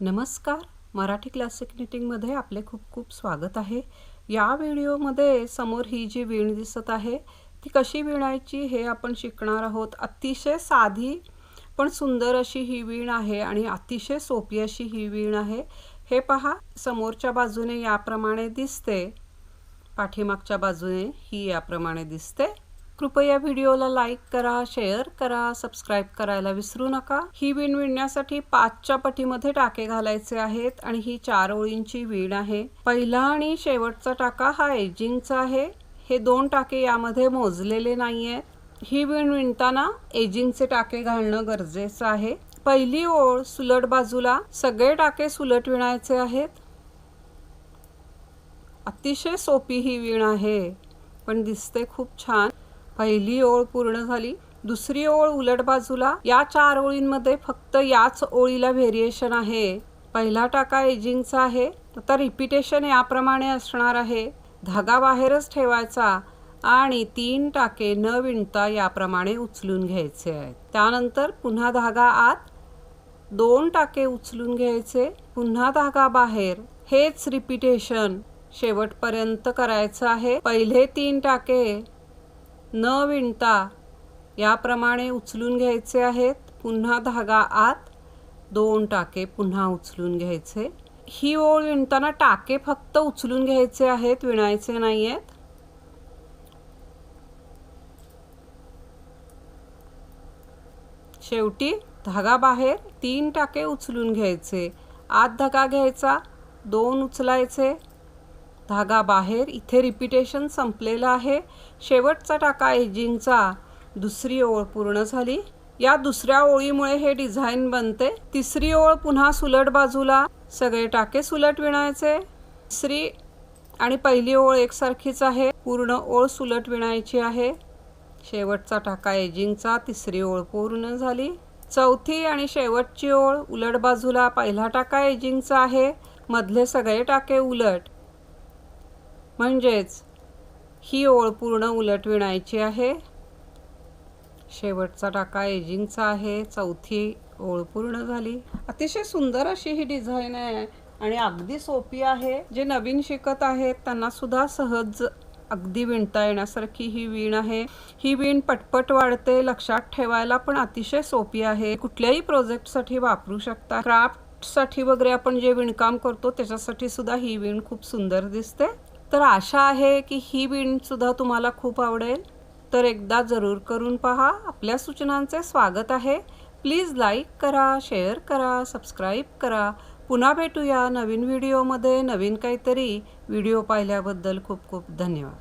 नमस्कार. मराठी क्लासिक निटिंगमध्ये आपले खूप खूप स्वागत आहे. या व्हिडिओमध्ये समोर ही जी वीण दिसत आहे ती कशी विणायची हे आपण शिकणार आहोत. अतिशय साधी पण सुंदर अशी ही वीण आहे आणि अतिशय सोपी अशी ही वीण आहे. हे पहा समोरच्या बाजूने याप्रमाणे दिसते. पाठीमागच्या बाजूने ही याप्रमाणे दिसते. कृपया व्हिडिओला लाईक करा शेअर करा सबस्क्राईब करायला विसरू नका. ही विण विणण्यासाठी पाचच्या पटीमध्ये टाके घालायचे आहेत आणि ही चार ओळींची विण आहे. पहिला आणि शेवटचा टाका हा एजिंगचा आहे. हे दोन टाके यामध्ये मोजलेले नाही आहेत ही विण विणताना एजिंगचे टाके घालणं गरजेचं आहे. पहिली ओळ सुलट बाजूला सगळे टाके सुलट विणायचे आहेत. अतिशय सोपी ही विण आहे पण दिसते खूप छान. पहिली ओळ पूर्ण झाली. दुसरी ओळ उलट बाजूला. या चार ओळींमध्ये फक्त याच ओळीला व्हेरिएशन आहे. पहिला टाका एजिंगचा आहे. आता रिपिटेशन याप्रमाणे असणार आहे. धागा बाहेरच ठेवायचा आणि तीन टाके न विणता याप्रमाणे उचलून घ्यायचे आहेत. त्यानंतर पुन्हा धागा आत दोन टाके उचलून घ्यायचे. पुन्हा धागा बाहेर. हेच रिपिटेशन शेवटपर्यंत करायचं आहे. पहिले तीन टाके. न विणता याप्रमाणे उचलून घ्यायचे आहेत. पुन्हा धागा आत दोन टाके पुन्हा उचलून घ्यायचे. ही ओळ विणताना टाके फक्त उचलून घ्यायचे आहेत विणायचे नाही आहेत शेवटी धागा बाहेर तीन टाके उचलून घ्यायचे. आत धागा घ्यायचा दोन उचलायचे. धागा बाहेर इथे रिपिटेशन संपलेलं आहे. शेवटचा टाका एजिंगचा दुसरी ओळ पूर्ण झाली. या दुसऱ्या ओळीमुळे हे डिझाईन बनते. तिसरी ओळ पुन्हा सुलट बाजूला. सगळे टाके सुलट विणायचे. तिसरी आणि पहिली ओळ एकसारखीच आहे. पूर्ण ओळ सुलट विणायची आहे. शेवटचा टाका एजिंगचा तिसरी ओळ पूर्ण झाली. चौथी आणि शेवटची ओळ उलट बाजूला. पहिला टाका एजिंगचा आहे. मधले सगळे टाके उलट. म्हणजेच ही ओळ पूर्ण उलट विणायची आहे. शेवटचा टाका एजिंगचा आहे. चौथी ओळ पूर्ण झाली. अतिशय सुंदर अशी ही डिझाईन आहे आणि अगदी सोपी आहे. जे नवीन शिकत आहेत त्यांना सुद्धा सहज अगदी विणता येण्यासारखी ही वीण आहे. ही वीण पटपट वाढते लक्षात ठेवायला पण अतिशय सोपी आहे. कुठल्याही प्रोजेक्टसाठी वापरू शकता. क्राफ्टसाठी वगैरे आपण जे विणकाम करतो त्याच्यासाठी सुद्धा ही वीण खूप सुंदर दिसते. तर आशा आहे की ही बिंडसुद्धा तुम्हाला खूप आवडेल. तर एकदा जरूर करून पहा. आपल्या सूचनांचे स्वागत आहे. प्लीज लाईक करा शेअर करा सबस्क्राईब करा. पुन्हा भेटूया नवीन व्हिडिओमध्ये. नवीन काहीतरी व्हिडिओ पाहिल्याबद्दल खूप खूप धन्यवाद.